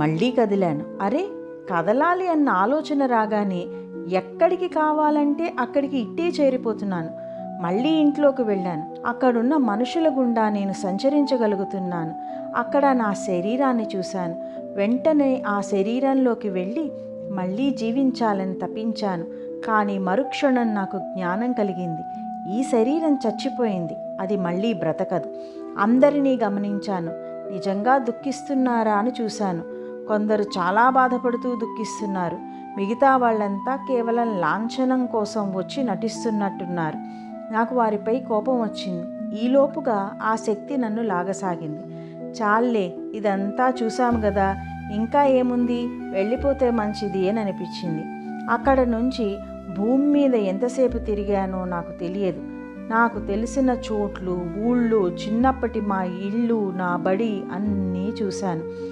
మళ్ళీ కదిలాను. అరే కదలాలి అన్న ఆలోచన రాగానే ఎక్కడికి కావాలంటే అక్కడికి ఇట్టే చేరిపోతున్నాను. మళ్ళీ ఇంట్లోకి వెళ్ళాను. అక్కడున్న మనుషుల గుండా నేను సంచరించగలుగుతున్నాను. అక్కడ నా శరీరాన్ని చూశాను. వెంటనే ఆ శరీరంలోకి వెళ్ళి మళ్ళీ జీవించాలని తపించాను. కానీ మరుక్షణం నాకు జ్ఞానం కలిగింది. ఈ శరీరం చచ్చిపోయింది. అది మళ్ళీ బ్రతకదు. అందరినీ గమనించాను. నిజంగా దుఃఖిస్తున్నారా అని చూశాను. కొందరు చాలా బాధపడుతూ దుఃఖిస్తున్నారు. మిగతా వాళ్ళంతా కేవలం లాంఛనం కోసం వచ్చి నటిస్తున్నట్టున్నారు. నాకు వారిపై కోపం వచ్చింది. ఈలోపుగా ఆ శక్తి నన్ను లాగసాగింది. చాలే ఇదంతా చూశాము కదా ఇంకా ఏముంది? వెళ్ళిపోతే మంచిది అని అనిపించింది. అక్కడ నుంచి భూమి మీద ఎంతసేపు తిరిగానో నాకు తెలియదు. నాకు తెలిసిన చోట్లు ఊళ్ళు చిన్నప్పటి మా ఇళ్ళు నా బడి అన్నీ చూశాను.